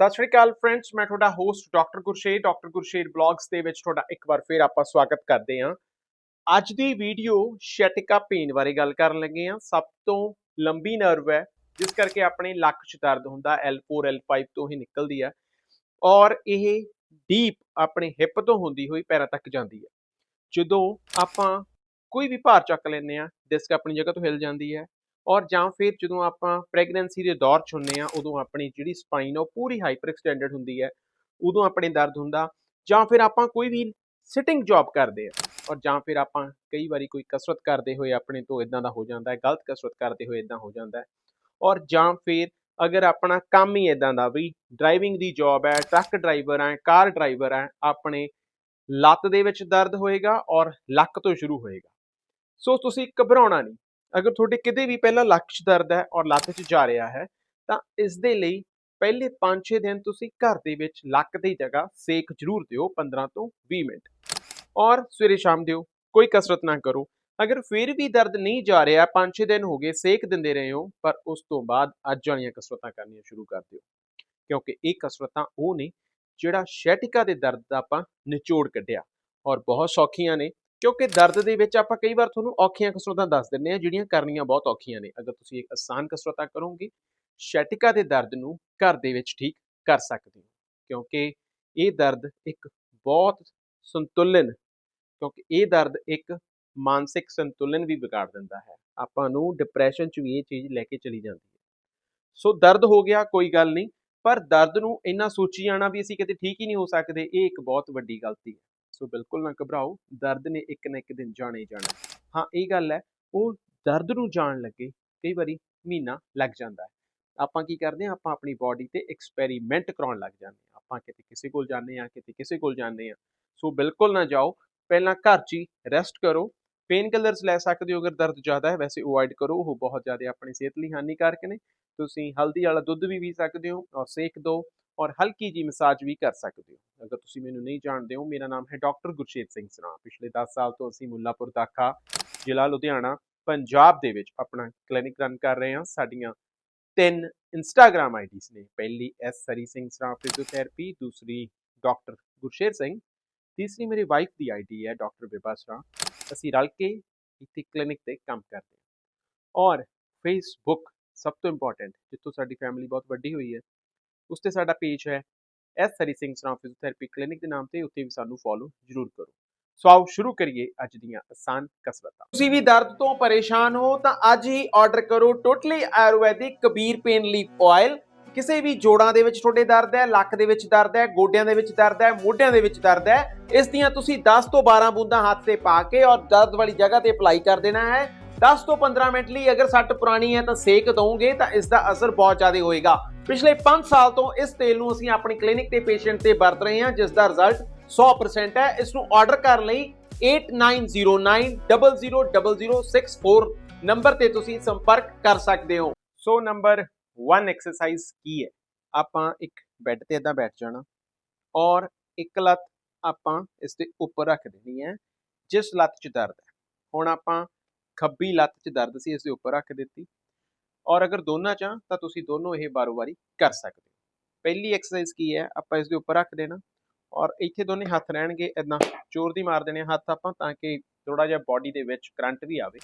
ਸਤਿ ਸ਼੍ਰੀ ਅਕਾਲ ਫਰੈਂਡਸ ਮੈਂ ਤੁਹਾਡਾ host doctor Gursher doctor Gursher blogs ਦੇ ਵਿੱਚ ਤੁਹਾਡਾ ਇੱਕ ਵਾਰ ਫੇਰ ਆਪਾਂ ਸਵਾਗਤ ਕਰਦੇ ਹਾਂ। ਅੱਜ ਦੀ ਵੀਡੀਓ ਸ਼ੈਟਿਕਾ ਪੇਨ ਬਾਰੇ ਗੱਲ ਕਰਨ ਲੱਗੇ ਹਾਂ। ਸਭ ਤੋਂ ਲੰਬੀ ਨਰਵ ਹੈ, ਜਿਸ ਕਰਕੇ ਆਪਣੇ ਲੱਕ 'ਚ ਦਰਦ ਹੁੰਦਾ L4 L5 ਤੋਂ ਹੀ ਨਿਕਲਦੀ ਹੈ ਔਰ ਇਹ ਡੀਪ ਆਪਣੇ ਹਿੱਪ ਤੋਂ ਹੁੰਦੀ ਹੋਈ ਪੈਰਾਂ ਤੱਕ ਜਾਂਦੀ ਹੈ। ਜਦੋਂ ਆਪਾਂ ਕੋਈ ਵੀ ਭਾਰ ਚੱਕ ਲੈਂਦੇ ਆ ਡਿਸਕ ਆਪਣੀ ਜਗ੍ਹਾ ਤੋਂ ਹਿਲ ਜਾਂਦੀ ਹੈ ਔਰ ਜਾਂ ਫਿਰ ਜਦੋਂ ਆਪਾਂ ਪ੍ਰੈਗਨੈਂਸੀ ਦੇ ਦੌਰ 'ਚ ਹੁੰਨੇ ਆ ਉਦੋਂ ਆਪਣੀ ਜਿਹੜੀ ਸਪਾਈਨ ਉਹ ਪੂਰੀ ਹਾਈਪਰ ਐਕਸਟੈਂਡਡ ਹੁੰਦੀ ਹੈ। ਉਦੋਂ ਆਪਣੇ ਦਰਦ ਹੁੰਦਾ ਜਾਂ ਫਿਰ ਆਪਾਂ ਕੋਈ ਵੀ ਸਿਟਿੰਗ ਜੌਬ ਕਰਦੇ ਆ ਔਰ ਜਾਂ ਫਿਰ ਆਪਾਂ ਕਈ ਵਾਰੀ ਕੋਈ ਕਸਰਤ ਕਰਦੇ ਹੋਏ ਆਪਣੇ ਤੋਂ ਇਦਾਂ ਦਾ ਹੋ ਜਾਂਦਾ ਹੈ, ਗਲਤ ਕਸਰਤ ਕਰਦੇ ਹੋਏ ਇਦਾਂ ਹੋ ਜਾਂਦਾ ਹੈ। ਔਰ ਜਾਂ ਫਿਰ ਅਗਰ ਆਪਣਾ ਕੰਮ ਹੀ ਇਦਾਂ ਦਾ ਵੀ ਡਰਾਈਵਿੰਗ ਦੀ ਜੌਬ ਹੈ ਟਰੱਕ ਡਰਾਈਵਰ ਹੈ ਕਾਰ ਡਰਾਈਵਰ ਹੈ, ਆਪਣੇ ਲੱਤ ਦੇ ਵਿੱਚ ਦਰਦ ਹੋਏਗਾ ਔਰ ਲੱਕ ਤੋਂ ਸ਼ੁਰੂ ਹੋਏਗਾ। ਸੋ ਤੁਸੀਂ ਘਬਰਾਉਣਾ ਨਹੀਂ। ਅਗਰ ਤੁਹਾਡੇ ਕਿਤੇ ਵੀ ਪਹਿਲਾਂ ਲੱਕ 'ਚ ਦਰਦ ਹੈ ਔਰ ਲੱਤ 'ਚ ਜਾ ਰਿਹਾ ਹੈ, ਤਾਂ ਇਸ ਦੇ ਲਈ ਪਹਿਲੇ 5-6 ਦਿਨ ਤੁਸੀਂ ਘਰ ਦੇ ਵਿੱਚ ਲੱਕ ਦੀ ਜਗ੍ਹਾ ਸੇਕ ਜ਼ਰੂਰ ਦਿਓ 15 ਤੋਂ 20 ਮਿੰਟ। ਔਰ ਸਵੇਰੇ ਸ਼ਾਮ ਦਿਓ, ਕੋਈ ਕਸਰਤ ਨਾ ਕਰੋ। ਅਗਰ ਫਿਰ ਵੀ ਦਰਦ ਨਹੀਂ ਜਾ ਰਿਹਾ 5-6 ਦਿਨ ਹੋ ਗਏ ਸੇਕ ਦਿੰਦੇ ਰਹੇ ਹੋ, ਪਰ ਉਸ ਤੋਂ ਬਾਅਦ ਅੱਜ ਵਾਲੀਆਂ ਕਸਰਤਾਂ ਕਰਨੀਆਂ ਸ਼ੁਰੂ ਕਰ ਦਿਓ। ਕਿਉਂਕਿ ਇਹ ਕਸਰਤਾਂ ਉਹ ਨੇ ਜਿਹੜਾ ਸ਼ੈਟਿਕਾ ਦੇ ਦਰਦ ਦਾ ਆਪਾਂ ਨਿਚੋੜ ਕੱਢਿਆ ਔਰ ਬਹੁਤ ਸੌਖੀਆਂ ਨੇ ਕਿਉਂਕਿ ਦਰਦ ਦੇ ਵਿੱਚ ਆਪਾਂ ਕਈ ਵਾਰ ਤੁਹਾਨੂੰ ਔਖੀਆਂ ਕਸਰਤਾਂ ਦੱਸ ਦਿੰਨੇ ਆ ਜਿਹੜੀਆਂ ਕਰਨੀਆਂ ਬਹੁਤ ਔਖੀਆਂ ਨੇ। ਅਗਰ ਤੁਸੀਂ ਇੱਕ ਆਸਾਨ ਕਸਰਤਾਂ ਕਰੋਗੇ ਸ਼ੈਟਿਕਾ ਦੇ ਦਰਦ ਨੂੰ ਘਰ ਦੇ ਵਿੱਚ ਠੀਕ ਕਰ ਸਕਦੇ ਹੋ। ਕਿਉਂਕਿ ਇਹ ਦਰਦ ਇੱਕ ਬਹੁਤ ਸੰਤੁਲਨ, ਕਿਉਂਕਿ ਇਹ ਦਰਦ ਇੱਕ ਮਾਨਸਿਕ ਸੰਤੁਲਨ ਵੀ ਵਿਗਾੜ ਦਿੰਦਾ ਹੈ। ਆਪਾਂ ਨੂੰ ਡਿਪਰੈਸ਼ਨ 'ਚ ਵੀ ਇਹ ਚੀਜ਼ ਲੈ ਕੇ ਚਲੀ ਜਾਂਦੀ ਹੈ। ਸੋ ਦਰਦ ਹੋ ਗਿਆ, ਕੋਈ ਗੱਲ ਨਹੀਂ, ਪਰ ਦਰਦ ਨੂੰ ਇੰਨਾ ਸੋਚੀ ਜਾਣਾ ਵੀ ਅਸੀਂ ਕਿਤੇ ਠੀਕ ਹੀ ਨਹੀਂ ਹੋ ਸਕਦੇ, ਇਹ ਇੱਕ ਬਹੁਤ ਵੱਡੀ ਗਲਤੀ ਹੈ। ਸੋ ਬਿਲਕੁਲ ਨਾ ਘਬਰਾਓ, ਦਰਦ ਨੇ ਇੱਕ ਨਾ ਇੱਕ ਦਿਨ ਜਾਣਾ ਹੀ ਜਾਣਾ। ਹਾਂ, ਇਹ ਗੱਲ ਹੈ, ਉਹ ਦਰਦ ਨੂੰ ਜਾਣ ਲੱਗੇ, ਕਈ ਵਾਰੀ ਮਹੀਨਾ ਲੱਗ ਜਾਂਦਾ ਹੈ। ਆਪਾਂ ਕੀ ਕਰਦੇ ਹਾਂ, ਆਪਾਂ ਆਪਣੀ ਬਾਡੀ ਤੇ ਐਕਸਪੈਰੀਮੈਂਟ ਕਰਾਉਣ ਲੱਗ ਜਾਂਦੇ ਹਾਂ। ਆਪਾਂ ਕਿਤੇ ਕਿਸੇ ਕੋਲ ਜਾਂਦੇ ਹਾਂ, ਕਿਤੇ ਕਿਸੇ ਕੋਲ ਜਾਂਦੇ ਹਾਂ। ਸੋ ਬਿਲਕੁਲ ਨਾ ਜਾਓ, ਪਹਿਲਾਂ ਘਰ 'ਚ ਹੀ ਰੈਸਟ ਕਰੋ। ਪੇਨ ਕਿਲਰਸ ਲੈ ਸਕਦੇ ਹੋ ਅਗਰ ਦਰਦ ਜ਼ਿਆਦਾ ਹੈ, ਵੈਸੇ ਅਵੋਇਡ ਕਰੋ, ਉਹ ਬਹੁਤ ਜ਼ਿਆਦਾ ਆਪਣੀ ਸਿਹਤ ਲਈ ਹਾਨੀਕਾਰਕ ਨੇ। ਤੁਸੀਂ ਹਲਦੀ ਵਾਲਾ ਦੁੱਧ ਵੀ ਪੀ ਸਕਦੇ ਹੋ ਔਰ ਸੇਕ ਦਿਓ। ਔਰ ਹਲਕੀ ਜੀ ਮਸਾਜ ਵੀ ਕਰ ਸਕਦੇ ਹੋ। ਅਗਰ ਤੁਸੀਂ ਮੈਨੂੰ ਨਹੀਂ ਜਾਣਦੇ ਹੋ, ਮੇਰਾ ਨਾਮ ਹੈ ਡਾਕਟਰ ਗੁਰਸ਼ੇਤ ਸਿੰਘ ਸਰਾ। ਪਿਛਲੇ 10 ਸਾਲ ਤੋਂ ਅਸੀਂ ਮੁੱਲਾਪੁਰ ਦਾਖਾ ਜ਼ਿਲ੍ਹਾ ਲੁਧਿਆਣਾ, ਪੰਜਾਬ ਦੇ ਵਿੱਚ ਆਪਣਾ ਕਲੀਨਿਕ ਰਨ ਕਰ ਰਹੇ ਹਾਂ। ਸਾਡੀਆਂ ਤਿੰਨ ਇੰਸਟਾਗ੍ਰam ਆਈਡੀਜ਼ ਨੇ। ਪਹਿਲੀ ਐਸ ਸਰੀ ਸਿੰਘ ਸਰਾ ਫਿਜ਼ੀਓਥੈਰੇਪੀ ਦੂਸਰੀ ਡਾਕਟਰ ਗੁਰਸ਼ੇਰ ਸਿੰਘ, ਤੀਸਰੀ ਮੇਰੀ ਵਾਈਫ ਦੀ ਆਈਡੀ ਹੈ, ਡਾਕਟਰ ਵਿਭਾ ਸਰਾ। ਅਸੀਂ ਰਲ ਕੇ ਇੱਥੇ ਕਲੀਨਿਕ ਤੇ ਕੰਮ ਕਰਦੇ ਹਾਂ। ਔਰ ਫੇਸਬੁੱਕ ਸਭ ਤੋਂ ਇੰਪੋਰਟੈਂਟ ਜਿੱਥੋਂ ਸਾਡੀ ਫੈਮਿਲੀ ਬਹੁਤ ਵੱਡੀ ਹੋਈ ਹੈ ਉਸ ਤੇ ਸਾਡਾ ਪੇਜ ਹੈ ਐਸ ਹਰੀ ਸਿੰਘ ਸਰਾਂ ਫਿਜ਼ੀਓਥੈਰੇਪੀ ਕਲੀਨਿਕ ਦੇ ਨਾਮ ਤੇ, ਉੱਥੇ ਵੀ ਸਾਨੂੰ ਫੋਲੋ ਜ਼ਰੂਰ ਕਰੋ। ਸੋ ਆਓ ਸ਼ੁਰੂ ਕਰੀਏ ਅੱਜ ਦੀਆਂ ਆਸਾਨ ਕਸਰਤਾਂ। ਤੁਸੀਂ ਵੀ ਦਰਦ ਤੋਂ ਪਰੇਸ਼ਾਨ ਹੋ ਤਾਂ ਅੱਜ ਹੀ ਆਰਡਰ ਕਰੋ totally Ayurvedic Kabir pain leaf oil ਕਿਸੇ ਵੀ ਜੋੜਾਂ ਦੇ ਵਿੱਚ ਤੁਹਾਡੇ ਦਰਦ ਹੈ, ਲੱਕ ਦੇ ਵਿੱਚ ਦਰਦ ਹੈ, ਗੋਡਿਆਂ ਦੇ ਵਿੱਚ ਦਰਦ ਹੈ, ਮੋਢਿਆਂ ਦੇ ਵਿੱਚ ਦਰਦ ਹੈ, ਇਸ ਦੀਆਂ ਤੁਸੀਂ 10 ਤੋਂ 12 ਬੂੰਦਾਂ ਹੱਥ ਤੇ ਪਾ ਕੇ ਔਰ ਦਰਦ ਵਾਲੀ ਜਗ੍ਹਾ ਤੇ ਅਪਲਾਈ ਕਰ ਦੇਣਾ ਹੈ। 10 ਤੋਂ 15 ਮਿੰਟ ਲਈ ਅਗਰ ਸੱਟ ਪੁਰਾਣੀ ਹੈ ਤਾਂ ਸੇਕ ਦਵੋਗੇ ਤਾਂ ਇਸ ਦਾ ਅਸਰ ਬਹੁਤ ਜ਼ਿਆਦਾ ਹੋਏਗਾ। ਪਿਛਲੇ 5 ਸਾਲ ਤੋਂ ਇਸ ਤੇਲ ਨੂੰ ਅਸੀਂ ਆਪਣੀ ਕਲੀਨਿਕ ਤੇ ਪੇਸ਼ੈਂਟ ਤੇ ਵਰਤ ਰਹੇ ਹਾਂ, ਜਿਸ ਦਾ ਰਿਜ਼ਲਟ 100% ਹੈ। ਇਸ ਨੂੰ ਆਰਡਰ ਕਰਨ ਲਈ 8909000064 ਨੰਬਰ ਤੇ ਤੁਸੀਂ ਸੰਪਰਕ ਕਰ ਸਕਦੇ ਹੋ। ਸੋ ਨੰਬਰ 1 ਐਕਸਰਸਾਈਜ਼ ਕੀ ਹੈ? ਆਪਾਂ ਇੱਕ ਬੈੱਡ ਤੇ ਇਦਾਂ ਬੈਠ ਜਾਣਾ ਔਰ ਇੱਕ ਲੱਤ ਆਪਾਂ ਇਸ ਦੇ ਉੱਪਰ ਰੱਖ ਦੇਣੀ ਹੈ, ਜਿਸ ਲੱਤ 'ਚ ਦਰਦ ਹੈ। ਹੁਣ ਆਪਾਂ ਖੱਬੀ ਲੱਤ 'ਚ ਦਰਦ ਸੀ, ਇਸ ਦੇ ਉੱਪਰ ਰੱਖ ਦਿੱਤੀ। ਔਰ ਅਗਰ ਦੋਨਾਂ 'ਚ ਆ ਤਾਂ ਤੁਸੀਂ ਦੋਨੋਂ ਇਹ ਬਾਰੋ-ਬਾਰੀ ਕਰ ਸਕਦੇ ਹੋ। ਪਹਿਲੀ ਐਕਸਰਸਾਈਜ਼ ਕੀ ਹੈ? ਆਪਾਂ ਇਸ ਦੇ ਉੱਪਰ ਰੱਖ ਦੇਣਾ ਔਰ ਇੱਥੇ ਦੋਨੇ ਹੱਥ ਰਹਿਣਗੇ ਇਦਾਂ ਜ਼ੋਰ ਦੀ ਮਾਰ ਦੇਣੇ ਹੱਥ ਆਪਾਂ ਤਾਂ ਕਿ ਥੋੜਾ ਜਿਹਾ ਬਾਡੀ ਦੇ ਵਿੱਚ ਕਰੰਟ ਵੀ ਆਵੇ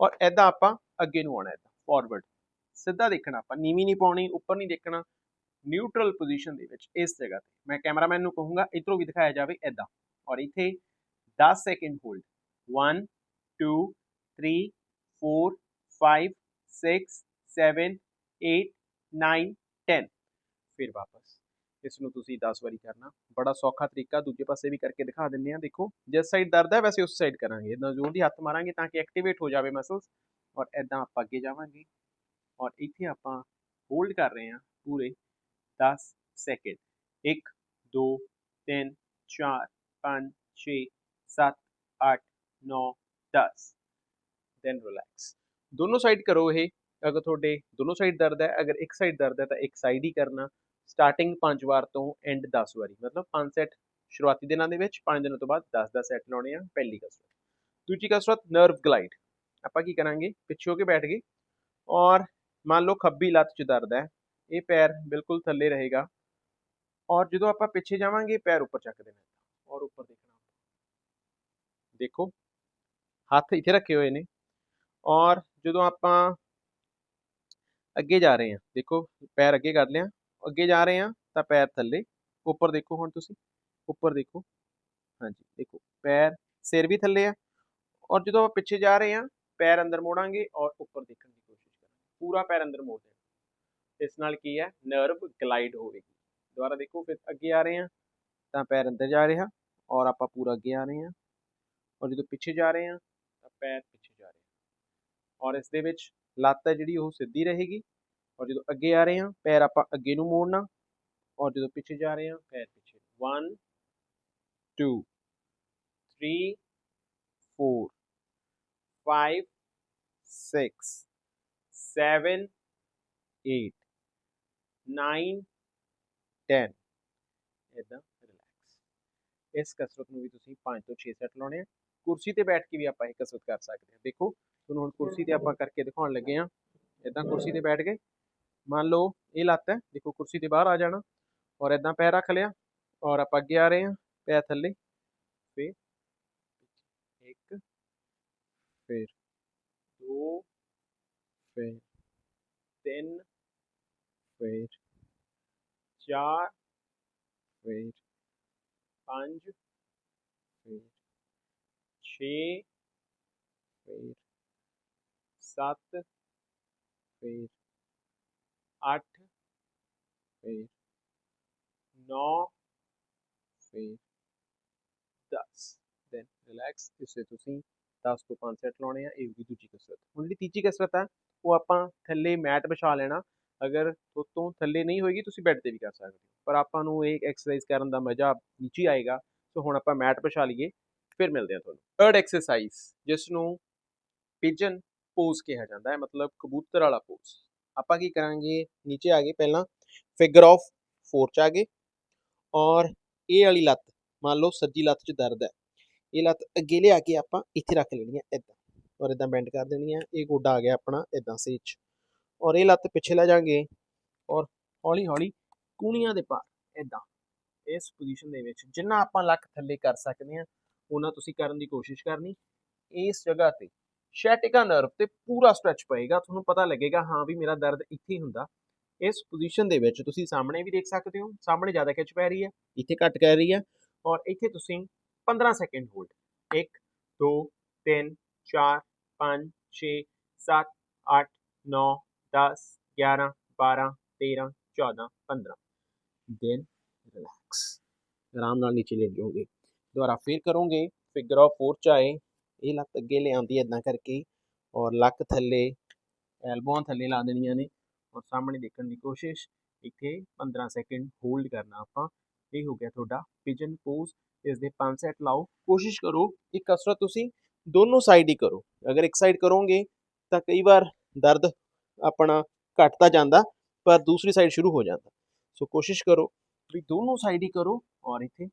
ਔਰ ਇਦਾਂ ਆਪਾਂ ਅੱਗੇ ਨੂੰ ਆਉਣਾ ਇਦਾਂ ਫਾਰਵਰਡ ਸਿੱਧਾ ਦੇਖਣਾ ਆਪਾਂ, ਨੀਵੀਂ ਨਹੀਂ ਪਾਉਣੀ, ਉੱਪਰ ਨਹੀਂ ਦੇਖਣਾ ਨਿਊਟਰਲ ਪੋਜੀਸ਼ਨ ਦੇ ਵਿੱਚ ਇਸ ਜਗ੍ਹਾ ਤੇ। ਮੈਂ ਕੈਮਰਾਮੈਨ ਨੂੰ ਕਹੂੰਗਾ, ਇਧਰੋਂ ਵੀ ਦਿਖਾਇਆ ਜਾਵੇ ਇਦਾਂ ਔਰ ਇੱਥੇ 10 ਸੈਕਿੰਡ ਹੋਲਡ 1 2 3 4 5 6 7 8 9 10 ਫਿਰ ਵਾਪਸ। ਇਸ ਨੂੰ ਤੁਸੀਂ 10 ਵਾਰੀ ਕਰਨਾ। ਬੜਾ ਸੌਖਾ ਤਰੀਕਾ। ਦੂਜੇ ਪਾਸੇ ਵੀ ਕਰਕੇ ਦਿਖਾ ਦਿੰਦੇ ਆ ਦੇਖੋ, ਜਿਸ ਸਾਈਡ ਦਰਦ ਹੈ, ਵੈਸੇ ਉਸ ਸਾਈਡ ਕਰਾਂਗੇ। ਇਦਾਂ ਜ਼ੋਰ ਦੀ ਹੱਥ ਮਾਰਾਂਗੇ ਤਾਂ ਕਿ ਐਕਟੀਵੇਟ ਹੋ ਜਾਵੇ ਮਸਲਸ ਔਰ ਇਦਾਂ ਆਪਾਂ ਅੱਗੇ ਜਾਵਾਂਗੇ। ਔਰ ਇੱਥੇ ਆਪਾਂ ਹੋਲਡ ਕਰ ਰਹੇ ਹਾਂ ਪੂਰੇ 10 ਸੈਕਿੰਡ 1 2 3 4 5 6 7 8 9 10 ਦੈਨ ਰਿਲੈਕਸ ਦੋਨੋਂ ਸਾਈਡ ਕਰੋ ਇਹ, ਅਗਰ ਤੁਹਾਡੇ ਦੋਨੋਂ ਸਾਈਡ ਦਰਦ ਹੈ, ਅਗਰ ਇੱਕ ਸਾਈਡ ਦਰਦ ਹੈ ਤਾਂ ਇੱਕ ਸਾਈਡ ਹੀ ਕਰਨਾ। ਸਟਾਰਟਿੰਗ 5 ਵਾਰ ਤੋਂ ਐਂਡ 10 ਵਾਰੀ, ਮਤਲਬ 5 ਸੈਟ ਸ਼ੁਰੂਆਤੀ ਦਿਨਾਂ ਦੇ ਵਿੱਚ 5 ਦਿਨਾਂ ਤੋਂ ਬਾਅਦ 10 10 ਸੈਟ ਲਾਉਣੇ ਆ, ਪਹਿਲੀ ਕਸਰਤ। ਦੂਜੀ ਕਸਰਤ ਨਰਵ ਗਲਾਈਡ ਆਪਾਂ ਕੀ ਕਰਾਂਗੇ? ਪਿੱਛੇ ਹੋ ਕੇ ਬੈਠ ਗਏ। ਔਰ ਮੰਨ ਲਓ ਖੱਬੀ ਲੱਤ 'ਚ ਦਰਦ ਹੈ, ਇਹ ਪੈਰ ਬਿਲਕੁਲ ਥੱਲੇ ਰਹੇਗਾ। ਔਰ ਜਦੋਂ ਆਪਾਂ ਪਿੱਛੇ ਜਾਵਾਂਗੇ, ਪੈਰ ਉੱਪਰ ਚੱਕ ਦੇਣਾ। ਔਰ ਉੱਪਰ ਦੇਖਣਾ। ਦੇਖੋ, ਹੱਥ ਇੱਥੇ ਰੱਖੇ ਹੋਏ ਨੇ। ਔਰ ਜਦੋਂ ਆਪਾਂ ਅੱਗੇ ਜਾ ਰਹੇ ਹਾਂ ਦੇਖੋ ਪੈਰ ਅੱਗੇ ਕਰ ਲਿਆ ਅੱਗੇ ਜਾ ਰਹੇ ਹਾਂ ਤਾਂ ਪੈਰ ਥੱਲੇ ਉੱਪਰ ਦੇਖੋ ਹੁਣ ਤੁਸੀਂ ਉੱਪਰ ਦੇਖੋ ਹਾਂਜੀ ਦੇਖੋ ਪੈਰ ਸਿਰ ਵੀ ਥੱਲੇ ਆ ਔਰ ਜਦੋਂ ਆਪਾਂ ਪਿੱਛੇ ਜਾ ਰਹੇ ਹਾਂ ਪੈਰ ਅੰਦਰ ਮੋੜਾਂਗੇ ਔਰ ਉੱਪਰ ਦੇਖਣ ਦੀ ਕੋਸ਼ਿਸ਼ ਕਰਾਂਗੇ ਪੂਰਾ ਪੈਰ ਅੰਦਰ ਮੋੜ ਦੇਣਾ ਇਸ ਨਾਲ ਕੀ ਹੈ ਨਰਵ ਗਲਾਈਡ ਹੋਵੇਗੀ ਦੁਬਾਰਾ ਦੇਖੋ ਫਿਰ ਅੱਗੇ ਆ ਰਹੇ ਹਾਂ ਤਾਂ ਪੈਰ ਅੰਦਰ ਜਾ ਰਿਹਾ ਔਰ ਆਪਾਂ ਪੂਰਾ ਅੱਗੇ ਆ ਰਹੇ ਹਾਂ ਔਰ ਜਦੋਂ ਪਿੱਛੇ ਜਾ ਰਹੇ ਹਾਂ ਤਾਂ ਪੈਰ ਪਿੱਛੇ ਜਾ ਰਹੇ ਔਰ ਇਸ ਦੇ ਵਿੱਚ ਲੱਤ ਹੈ ਜਿਹੜੀ ਉਹ ਸਿੱਧੀ ਰਹੇਗੀ। ਔਰ ਜਦੋਂ ਅੱਗੇ ਆ ਰਹੇ ਹਾਂ, ਪੈਰ ਆਪਾਂ ਅੱਗੇ ਨੂੰ ਮੋੜਨਾ। ਔਰ ਜਦੋਂ ਪਿੱਛੇ ਜਾ ਰਹੇ ਹਾਂ, ਪੈਰ ਪਿੱਛੇ। 1 2 3 4 5 6 7 8 9 10 ਇਦਾਂ ਰਿਲੈਕਸ ਇਸ ਕਸਰਤ ਨੂੰ ਵੀ ਤੁਸੀਂ 5 ਤੋਂ 6 ਸੈਟ ਲਾਉਣੇ ਆ। ਕੁਰਸੀ ਤੇ ਬੈਠ ਕੇ ਵੀ ਆਪਾਂ ਇਹ ਕਸਰਤ ਕਰ ਸਕਦੇ ਹਾਂ। ਦੇਖੋ ਤੁਹਾਨੂੰ ਹੁਣ ਕੁਰਸੀ ਤੇ ਆਪਾਂ ਕਰਕੇ ਦਿਖਾਉਣ ਲੱਗੇ ਆ ਇਦਾਂ ਕੁਰਸੀ ਤੇ ਬੈਠ ਗਏ ਮੰਨ ਲਓ ਇਹ ਲੱਤ ਹੈ ਦੇਖੋ ਕੁਰਸੀ ਤੇ ਬਾਹਰ ਆ ਜਾਣਾ ਔਰ ਇਦਾਂ ਪੈਰ ਰੱਖ ਲਿਆ ਔਰ ਆਪਾਂ ਅੱਗੇ ਆ ਰਹੇ ਹਾਂ ਪੈਰ ਥੱਲੇ। ਫਿਰ ਇੱਕ ਫਿਰ ਦੋ ਫਿਰ ਤਿੰਨ ਫਿਰ ਚਾਰ ਫਿਰ ਪੰਜ ਫਿਰ ਛੇ ਫਿਰ ਸੱਤ, ਫਿਰ ਅੱਠ, ਫਿਰ ਨੌ, ਫਿਰ 10 ਦੈਨ ਰਿਲੈਕਸ ਇਸੇ ਤੁਸੀਂ 10 ਤੋਂ 5 ਸੈਟ ਲਾਉਣੇ ਆ, ਇਹ ਵੀ ਦੂਜੀ ਕਸਰਤ। ਹੁਣ ਜਿਹੜੀ ਤੀਜੀ ਕਸਰਤ ਆ, ਉਹ ਆਪਾਂ ਥੱਲੇ ਮੈਟ ਵਿਛਾ ਲੈਣਾ। ਅਗਰ ਤੋਂ ਥੱਲੇ ਨਹੀਂ ਹੋਏਗੀ, ਤੁਸੀਂ ਬੈੱਡ ਤੇ ਵੀ ਕਰ ਸਕਦੇ ਹੋ। ਪਰ ਆਪਾਂ ਨੂੰ ਇਹ ਐਕਸਰਸਾਈਜ਼ ਕਰਨ ਦਾ ਮਜ਼ਾ ਨੀਚੇ ਆਏਗਾ। ਸੋ ਹੁਣ ਆਪਾਂ ਮੈਟ ਵਿਛਾ ਲਈਏ, ਫਿਰ ਮਿਲਦੇ ਹਾਂ ਤੁਹਾਨੂੰ। ਥਰਡ ਐਕਸਰਸਾਈਜ਼ ਜਿਸ ਨੂੰ ਪਿਜਨ ਪੋਜ਼ ਕਿਹਾ ਜਾਂਦਾ ਹੈ, ਮਤਲਬ ਕਬੂਤਰ ਵਾਲਾ ਪੋਜ਼ ਆਪਾਂ ਕੀ ਕਰਾਂਗੇ? ਨੀਚੇ ਆ ਗਏ ਪਹਿਲਾਂ। ਫਿਗਰ ਆਫ 4 ਚ ਆ ਗਏ। ਔਰ ਇਹ ਵਾਲੀ ਲੱਤ, ਮੰਨ ਲਓ ਸੱਜੀ ਲੱਤ 'ਚ ਦਰਦ ਹੈ। ਇਹ ਲੱਤ ਅੱਗੇ ਲਿਆ ਕੇ ਆਪਾਂ ਇੱਥੇ ਰੱਖ ਲੈਣੀ ਹੈ ਇਦਾਂ ਔਰ ਇਦਾਂ ਬੈਂਡ ਕਰ ਦੇਣੀ ਹੈ। ਇਹ ਗੋਡਾ ਆ ਗਿਆ ਆਪਣਾ ਇਦਾਂ ਸਹੀ 'ਚ। ਔਰ ਇਹ ਲੱਤ ਪਿੱਛੇ ਲੈ ਜਾਾਂਗੇ। ਔਰ ਹੌਲੀ ਹੌਲੀ ਕੂਣੀਆਂ ਦੇ ਪਾਰ ਇਦਾਂ ਇਸ ਪੋਜੀਸ਼ਨ ਦੇ ਵਿੱਚ ਜਿੰਨਾ ਆਪਾਂ ਲੱਕ ਥੱਲੇ ਕਰ ਸਕਦੇ ਹਾਂ ਉਹਨਾਂ ਤੁਸੀਂ ਕਰਨ ਦੀ ਕੋਸ਼ਿਸ਼ ਕਰਨੀ। ਇਸ ਜਗ੍ਹਾ ਤੇ ਸ਼ੈਟਿਕਾ ਨਰਵ ਤੇ ਪੂਰਾ ਸਟ੍ਰੈਚ ਪਏਗਾ, ਤੁਹਾਨੂੰ ਪਤਾ ਲੱਗੇਗਾ, ਹਾਂ ਵੀ ਮੇਰਾ ਦਰਦ ਇੱਥੇ ਹੀ ਹੁੰਦਾ। ਇਸ ਪੋਜੀਸ਼ਨ ਦੇ ਵਿੱਚ ਤੁਸੀਂ ਸਾਹਮਣੇ ਵੀ ਦੇਖ ਸਕਦੇ ਹੋ, ਸਾਹਮਣੇ ਜ਼ਿਆਦਾ ਖਿੱਚ ਪੈ ਰਹੀ ਹੈ, ਇੱਥੇ ਘੱਟ ਕਰ ਰਹੀ ਹੈ ਔਰ ਇੱਥੇ ਤੁਸੀਂ 15 ਸੈਕਿੰਡ ਹੋਲਡ 1 2 3 4 5 6 7 8 9 10 11 12 13 14 15 ਦੈਨ ਰਿਲੈਕਸ ਆਰਾਮ ਨਾਲ ਨੀਚੇ ਲੇਟ ਜਾਓਗੇ। ਦੁਬਾਰਾ ਫੇਰ ਕਰੋਗੇ ਫਿਗਰ ਆਫ 4 ਚ ਆਏ। ਇਹ ਲੱਤ ਅੱਗੇ ਲਿਆਂਦੀ ਇਦਾਂ ਕਰਕੇ ਔਰ ਲੱਕ ਥੱਲੇ, ਐਲਬੋਆਂ ਥੱਲੇ ਲਾ ਦੇਣੀਆਂ ਨੇ, ਔਰ ਸਾਹਮਣੇ ਦੇਖਣ ਦੀ ਕੋਸ਼ਿਸ਼, ਇੱਥੇ 15 ਸੈਕਿੰਡ ਹੋਲਡ ਕਰਨਾ ਆਪਾਂ, ਇਹ ਹੋ ਗਿਆ ਤੁਹਾਡਾ ਪਿਜਨ ਪੋਜ਼ ਇਸ ਦੇ 5 ਸੈਟ ਲਾਓ, ਕੋਸ਼ਿਸ਼ ਕਰੋ ਇਹ ਕਸਰਤ ਤੁਸੀਂ ਦੋਨੋਂ ਸਾਈਡ ਹੀ ਕਰੋ, ਅਗਰ ਇੱਕ ਸਾਈਡ ਕਰੋਗੇ ਤਾਂ ਕਈ ਵਾਰ ਦਰਦ ਆਪਣਾ ਘਟਦਾ ਜਾਂਦਾ, ਪਰ ਦੂਸਰੀ ਸਾਈਡ ਸ਼ੁਰੂ ਹੋ ਜਾਂਦਾ, ਸੋ ਕੋਸ਼ਿਸ਼ ਕਰੋ ਵੀ ਦੋਨੋਂ ਸਾਈਡ ਹੀ ਕਰੋ, ਔਰ ਇੱਥੇ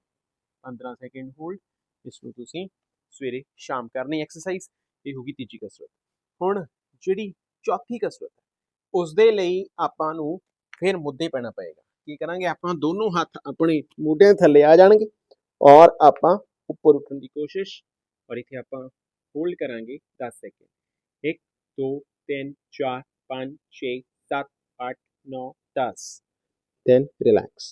15 ਸੈਕਿੰਡ ਹੋਲਡ ਇਸ ਨੂੰ ਤੁਸੀਂ ਸਵੇਰੇ ਸ਼ਾਮ ਕਰਨੀ ਐਕਸਰਸਾਈਜ਼ ਇਹ ਹੋਗੀ ਤੀਜੀ ਕਸਰਤ। ਹੁਣ ਜਿਹੜੀ ਚੌਥੀ ਕਸਰਤ ਹੈ ਉਸ ਦੇ ਲਈ ਆਪਾਂ ਨੂੰ ਫਿਰ ਮੁੱਦੇ ਪੈਣਾ ਪਏਗਾ। ਕੀ ਕਰਾਂਗੇ? ਆਪਾਂ ਦੋਨੋਂ ਹੱਥ ਆਪਣੇ ਮੋਢਿਆਂ ਥੱਲੇ ਆ ਜਾਣਗੇ ਔਰ ਆਪਾਂ ਉੱਪਰ ਉੱਠਣ ਦੀ ਕੋਸ਼ਿਸ਼ ਔਰ ਇੱਥੇ ਆਪਾਂ ਹੋਲਡ ਕਰਾਂਗੇ 10 ਸੈਕਿੰਡ 1 2 3 4 5 6 7 8 9 10 then relax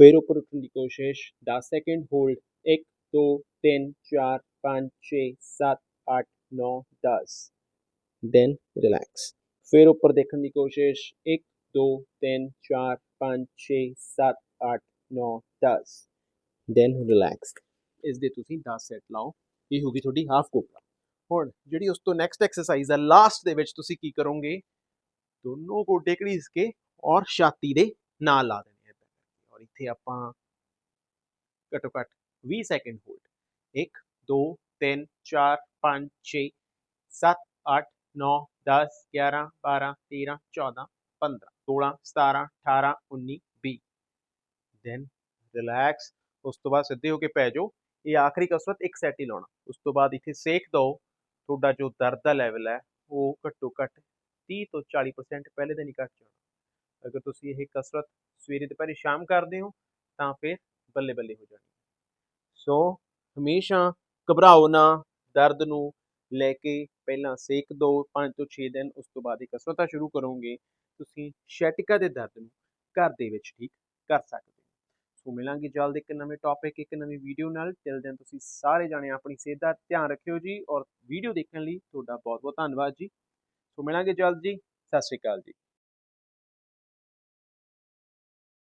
ਫਿਰ ਉੱਪਰ ਉੱਠਣ ਦੀ ਕੋਸ਼ਿਸ਼ 10 ਸੈਕਿੰਡ ਹੋਲਡ 1 2 3 4 5 6 7 8 9 10 then relax ਫਿਰ ਉੱਪਰ ਦੇਖਣ ਦੀ ਕੋਸ਼ਿਸ਼। 1 2 3 4 5 6 7 8 9 10 then relax ਇਸ ਦੇ ਤੁਸੀਂ 10 ਸੈਟ ਲਾਓ। ਇਹ ਹੋਗੀ ਤੁਹਾਡੀ ਹਾਫ ਕੋਬਰਾ ਹੁਣ ਜਿਹੜੀ ਉਸ ਤੋਂ ਨੈਕਸਟ ਐਕਸਰਸਾਈਜ਼ ਹੈ ਲਾਸਟ ਦੇ ਵਿੱਚ ਤੁਸੀਂ ਕੀ ਕਰੋਗੇ? ਦੋਨੋਂ ਗੋਡੇ ਘੜੀਸ ਕੇ ਔਰ ਛਾਤੀ ਦੇ ਨਾਲ ਲਾ ਦੇਣੇ ਆ। ਔਰ ਇੱਥੇ ਆਪਾਂ ਘੱਟੋ ਘੱਟ 20 ਸੈਕਿੰਡ ਹੋਲਡ 1 2 3 4 5 6 7 8 9 10 11 12 13 14 15 16 17 18 19 20 ਦੈਨ ਰਿਲੈਕਸ ਉਸ ਤੋਂ ਬਾਅਦ ਸਿੱਧੇ ਹੋ ਕੇ ਪੈ ਜਾਓ। ਇਹ ਆਖਰੀ ਕਸਰਤ ਇੱਕ ਸੈਟ ਹੀ ਲਾਉਣਾ। ਉਸ ਤੋਂ ਬਾਅਦ ਇੱਥੇ ਸੇਕ ਦਿਓ ਤੁਹਾਡਾ ਜੋ ਦਰਦ ਦਾ ਲੈਵਲ ਹੈ, ਉਹ ਘੱਟੋ ਘੱਟ 30 ਤੋਂ 40% ਪਹਿਲੇ ਦਿਨ ਹੀ ਘਟ ਜਾਣਾ। ਅਗਰ ਤੁਸੀਂ ਇਹ ਕਸਰਤ ਸਵੇਰੇ ਦੁਪਹਿਰੇ ਸ਼ਾਮ ਕਰਦੇ ਹੋ, ਤਾਂ ਫਿਰ ਬੱਲੇ ਬੱਲੇ ਹੋ ਜਾਣੀ। ਸੋ ਹਮੇਸ਼ਾ ਘਬਰਾਓ ਨਾ, ਦਰਦ ਨੂੰ ਲੈ ਕੇ ਪਹਿਲਾਂ ਸੇਕ ਦਿਓ 5 ਤੋਂ 6 ਦਿਨ ਉਸ ਤੋਂ ਬਾਅਦ ਇਹ ਕਸਰਤਾਂ ਸ਼ੁਰੂ ਕਰੋਗੇ। ਤੁਸੀਂ ਸ਼ੈਟਿਕਾ ਦੇ ਦਰਦ ਨੂੰ ਘਰ ਦੇ ਵਿੱਚ ਠੀਕ ਕਰ ਸਕਦੇ ਹੋ। ਸੋ ਮਿਲਾਂਗੇ ਜਲਦ ਇੱਕ ਨਵੇਂ ਟੌਪਿਕ ਇੱਕ ਨਵੀਂ ਵੀਡੀਓ ਨਾਲ। ਟਿਲ ਦਿਨ ਤੁਸੀਂ ਸਾਰੇ ਜਾਣੇ ਆਪਣੀ ਸਿਹਤ ਦਾ ਧਿਆਨ ਰੱਖਿਓ ਜੀ ਔਰ ਵੀਡੀਓ ਦੇਖਣ ਲਈ ਤੁਹਾਡਾ ਬਹੁਤ ਬਹੁਤ ਧੰਨਵਾਦ ਜੀ। ਸੋ ਮਿਲਾਂਗੇ ਜਲਦ ਜੀ। ਸਤਿ ਸ਼੍ਰੀ ਅਕਾਲ ਜੀ।